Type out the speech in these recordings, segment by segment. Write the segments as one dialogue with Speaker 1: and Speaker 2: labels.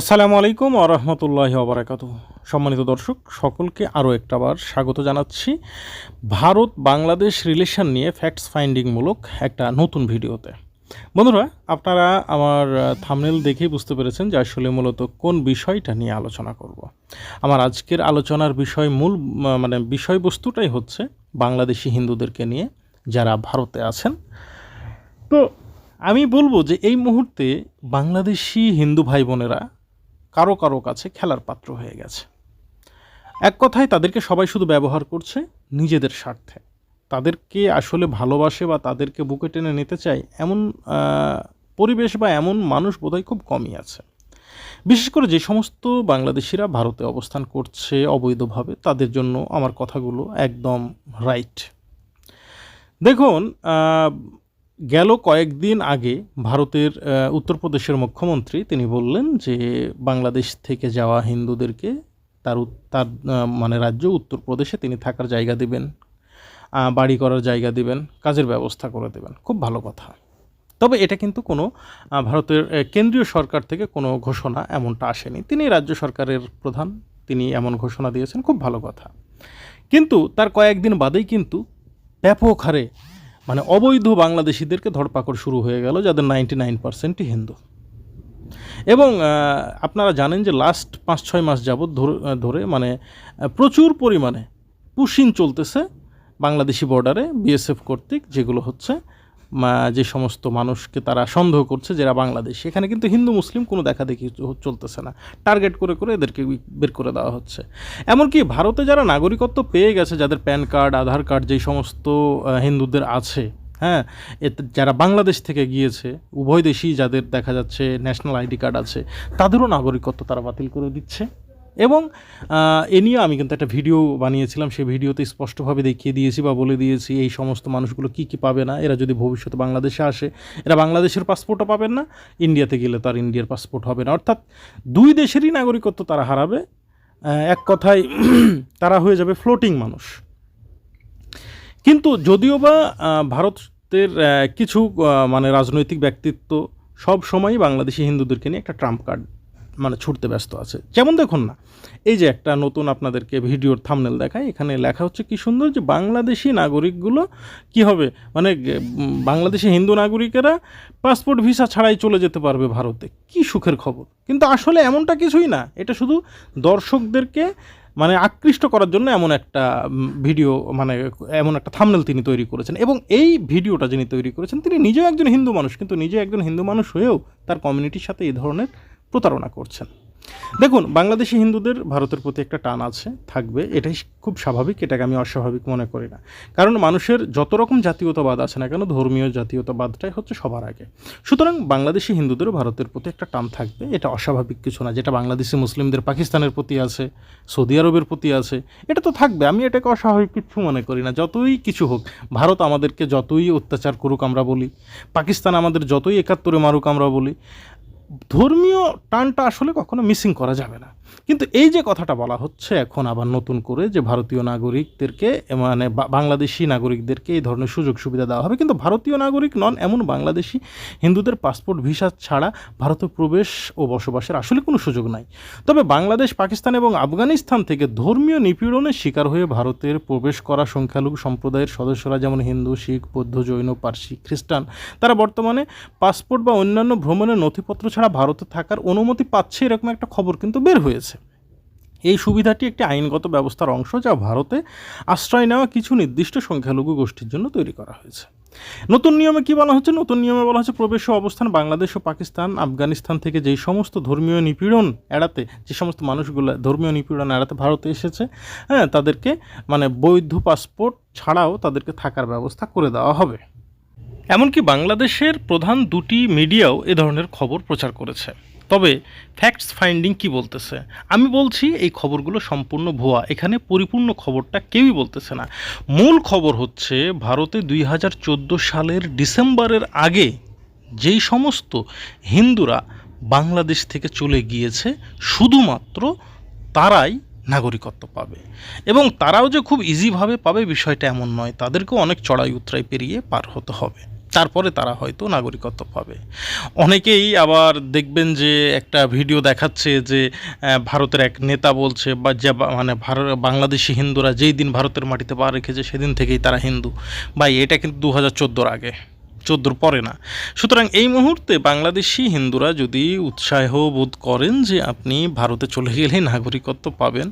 Speaker 1: আসসালামু আলাইকুম আরহামতুল্লাহ আবরাকাত সম্মানিত দর্শক, সকলকে আরও একটাবার স্বাগত জানাচ্ছি। ভারত বাংলাদেশ রিলেশন নিয়ে ফ্যাক্টস ফাইন্ডিংমূলক একটা নতুন ভিডিওতে। বন্ধুরা, আপনারা আমার থামনেল দেখেই বুঝতে পেরেছেন যে আসলে মূলত কোন বিষয়টা নিয়ে আলোচনা করব। আমার আজকের আলোচনার বিষয় মূল মানে বিষয়বস্তুটাই হচ্ছে বাংলাদেশি হিন্দুদেরকে নিয়ে যারা ভারতে আছেন। তো আমি বলব যে এই মুহূর্তে বাংলাদেশি হিন্দু ভাই বোনেরা কারও কারও কাছে খেলার পাত্র হয়ে গেছে। এক কথায় তাদেরকে সবাই শুধু ব্যবহার করছে নিজেদের স্বার্থে। তাদেরকে আসলে ভালোবাসে বা তাদেরকে বুকে টেনে নিতে চায় এমন পরিবেশ বা এমন মানুষ বোধহয় খুব কমই আছে। বিশেষ করে যে সমস্ত বাংলাদেশিরা ভারতে অবস্থান করছে অবৈধভাবে, তাদের জন্য আমার কথাগুলো একদম রাইট দেখুন গেল কয়েকদিন আগে ভারতের উত্তরপ্রদেশের মুখ্যমন্ত্রী তিনি বললেন যে বাংলাদেশ থেকে যাওয়া হিন্দুদেরকে তার তার মানে রাজ্য উত্তরপ্রদেশে তিনি থাকার জায়গা দিবেন বাড়ি করার জায়গা দিবেন, কাজের ব্যবস্থা করে দেবেন। খুব ভালো কথা। তবে এটা কিন্তু কোনো ভারতের কেন্দ্রীয় সরকার থেকে কোনো ঘোষণা এমনটা আসেনি। তিনি রাজ্য সরকারের প্রধান, তিনি এমন ঘোষণা দিয়েছেন, খুব ভালো কথা। কিন্তু তার কয়েকদিন বাদেই কিন্তু ব্যাপক হারে মানে অবৈধ বাংলাদেশিদেরকে ধরপাকড় শুরু হয়ে গেল, যাদের নাইনটি নাইন পার্সেন্টই হিন্দু। এবং আপনারা জানেন যে লাস্ট পাঁচ ছয় মাস যাবৎ ধরে মানে প্রচুর পরিমাণে পুশিন চলতেছে বাংলাদেশি বর্ডারে বিএসএফ কর্তৃক, যেগুলো হচ্ছে যে সমস্ত মানুষকে তারা সন্দেহ করছে যারা বাংলাদেশি। এখানে কিন্তু হিন্দু, মুসলিম কোনো দেখা দেখি চলতেছে না। টার্গেট করে করে এদেরকে বের করে দেওয়া হচ্ছে। এমনকি ভারতে যারা নাগরিকত্ব পেয়ে গেছে, যাদের প্যান কার্ড, আধার কার্ড, যেই সমস্ত হিন্দুদের আছে হ্যাঁ যারা বাংলাদেশ থেকে গিয়েছে, উভয় দেশই যাদের দেখা যাচ্ছে ন্যাশনাল আইডি কার্ড আছে, তাদেরও নাগরিকত্ব তারা বাতিল করে দিচ্ছে। এবং এ নিয়ে আমি কিন্তু একটা ভিডিও বানিয়েছিলাম। সেই ভিডিওতে স্পষ্টভাবে দেখিয়ে দিয়েছি বা বলে দিয়েছি এই সমস্ত মানুষগুলো কী কী পাবে না। এরা যদি ভবিষ্যতে বাংলাদেশে আসে, এরা বাংলাদেশের পাসপোর্টও পাবেন না, ইন্ডিয়াতে গেলে তার ইন্ডিয়ার পাসপোর্ট হবে না। অর্থাৎ দুই দেশেরই নাগরিকত্ব তারা হারাবে। এক কথায় তারা হয়ে যাবে ফ্লোটিং মানুষ। কিন্তু যদিও বা ভারতের কিছু মানে রাজনৈতিক ব্যক্তিত্ব সব সময়ই বাংলাদেশি হিন্দুদেরকে নিয়ে একটা ট্রাম্প কার্ড মানে ছুটতে ব্যস্ত আছে। যেমন দেখুন না, এই যে একটা নতুন আপনাদেরকে ভিডিওর থামনেল দেখায় এখানে লেখা হচ্ছে কি সুন্দর যে বাংলাদেশি নাগরিকগুলো কি হবে? মানে বাংলাদেশি হিন্দু নাগরিকেরা পাসপোর্ট ভিসা ছাড়াই চলে যেতে পারবে ভারতে। কি সুখের খবর? কিন্তু আসলে এমনটা কিছুই না। এটা শুধু দর্শকদেরকে মানে আকৃষ্ট করার জন্য এমন একটা ভিডিও মানে এমন একটা থামনেল তিনি তৈরি করেছেন। এবং এই ভিডিওটা যিনি তৈরি করেছেন, তিনি নিজেও একজন হিন্দু মানুষ, কিন্তু নিজে একজন হিন্দু মানুষ হয়েও তার কমিউনিটির সাথে এই ধরনের প্রতারণা করছেন। দেখুন, বাংলাদেশি হিন্দুদের ভারতের প্রতি একটা টান আছে, থাকবে, এটাই খুব স্বাভাবিক, এটাকে আমি অস্বাভাবিক মনে করি না। কারণ মানুষের যত রকম জাতীয়তাবাদ আছে না কেন, ধর্মীয় জাতীয়তাবাদটাই হচ্ছে সবার আগে। সুতরাং বাংলাদেশি হিন্দুদেরও ভারতের প্রতি একটা টান থাকবে, এটা অস্বাভাবিক কিছু না। যেটা বাংলাদেশি মুসলিমদের, পাকিস্তানের প্রতি আছে, সৌদি আরবের প্রতি আছে, এটা তো থাকবে। আমি এটাকে অস্বাভাবিক কিছু মনে করি না। যতই কিছু হোক, ভারত আমাদেরকে যতই অত্যাচার করুক আমরা বলি, পাকিস্তান আমাদের যতই একাত্তরে মারুক আমরা বলি ধর্মীয় টানটা আসলে কখনো মিসিং করা যাবে না। কিন্তু এই যে কথাটা বলা হচ্ছে, এখন আবার নতুন করে যে ভারতীয় নাগরিকদেরকে মানে বাংলাদেশি নাগরিকদেরকে এই ধরনের সুযোগ সুবিধা দেওয়া হবে। কিন্তু ভারতীয় নাগরিক নন, এমন বাংলাদেশি হিন্দুদের পাসপোর্ট ভিসা ছাড়া ভারতে প্রবেশ ও বসবাসের আসলে কোনো সুযোগ নাই। তবে বাংলাদেশ, পাকিস্তান এবং আফগানিস্তান থেকে ধর্মীয় নিপীড়নের শিকার হয়ে ভারতের প্রবেশ করা সংখ্যালঘু সম্প্রদায়ের সদস্যরা যেমন হিন্দু, শিখ, বৌদ্ধ, জৈন, পার্সি, খ্রিস্টান, তারা বর্তমানে পাসপোর্ট বা অন্যান্য ভ্রমণের নথিপত্র ছাড়া ভারতে থাকার অনুমতি পাচ্ছে এরকম একটা খবর কিন্তু বের হয়েছে। এই সুবিধাটি একটি আইনগত ব্যবস্থার অংশ যা ভারতে আশ্রয় নেওয়া কিছু নির্দিষ্ট সংখ্যালঘু গোষ্ঠীর জন্য তৈরি করা হয়েছে। নতুন নিয়মে কি বলা হচ্ছে? নতুন নিয়মে বলা হচ্ছে প্রবেশ ও অবস্থান বাংলাদেশ ও পাকিস্তান, আফগানিস্তান থেকে যেই সমস্ত ধর্মীয় নিপীড়ন এড়াতে, যে সমস্ত মানুষগুলো ধর্মীয় নিপীড়ন এড়াতে ভারতে এসেছে হ্যাঁ তাদেরকে মানে বৈধ পাসপোর্ট ছাড়াও তাদেরকে থাকার ব্যবস্থা করে দেওয়া হবে। এমনকি বাংলাদেশের প্রধান দুটি মিডিয়াও এ ধরনের খবর প্রচার করেছে। তবে ফ্যাক্টস ফাইন্ডিং কি বলতেছে? আমি বলছি এই খবরগুলো সম্পূর্ণ ভুয়া। এখানে পরিপূর্ণ খবরটা কেউই বলতেছে না। মূল খবর হচ্ছে ভারতে দুই হাজার চোদ্দ সালের ডিসেম্বরের আগে যেই সমস্ত হিন্দুরা বাংলাদেশ থেকে চলে গিয়েছে, শুধুমাত্র তারাই নাগরিকত্ব পাবে। এবং তারাও যে খুব ইজিভাবে পাবে বিষয়টা এমন নয়। তাদেরকেও অনেক চড়াই উতরাই পেরিয়ে পার হতে হবে। তারপরে তারা হয়তো নাগরিকত্ব পাবে। অনেকেই আবার দেখবেন যে একটা ভিডিও দেখাচ্ছে যে ভারতের এক নেতা বলছে, বা যে মানে ভারত বাংলাদেশি হিন্দুরা যেই দিন ভারতের মাটিতে পা রেখেছে সেদিন থেকেই তারা হিন্দু। ভাই, এটা কিন্তু দু হাজার আগে, চোদ্দোর পরে না। সুতরাং এই মুহূর্তে বাংলাদেশি হিন্দুরা যদি উৎসাহ বোধ করেন যে আপনি ভারতে চলে গেলে নাগরিকত্ব পাবেন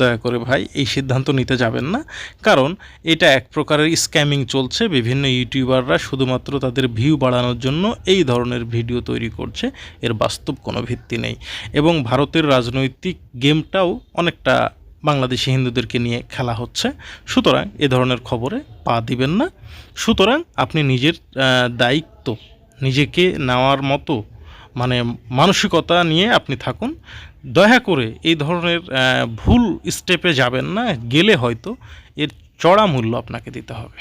Speaker 1: দয়া করে ভাই, এই সিদ্ধান্ত নিতে যাবেন না। কারণ এটা এক প্রকারের স্ক্যামিং চলছে। বিভিন্ন ইউটিউবাররা শুধুমাত্র তাদের ভিউ বাড়ানোর জন্য এই ধরনের ভিডিও তৈরি করছে। এর বাস্তব কোনো ভিত্তি নেই। এবং ভারতের রাজনৈতিক গেমটাও অনেকটা বাংলাদেশি হিন্দুদেরকে নিয়ে খেলা হচ্ছে। সুতরাং এ ধরনের খবরে পা দিবেন না। সুতরাং আপনি নিজের দায়িত্ব নিজেকে নেওয়ার মতো মানে মানসিকতা নিয়ে আপনি থাকুন। দয়া করে এই ধরনের ভুল স্টেপে যাবেন না। গেলে হয়তো এর চড়া মূল্য আপনাকে দিতে হবে।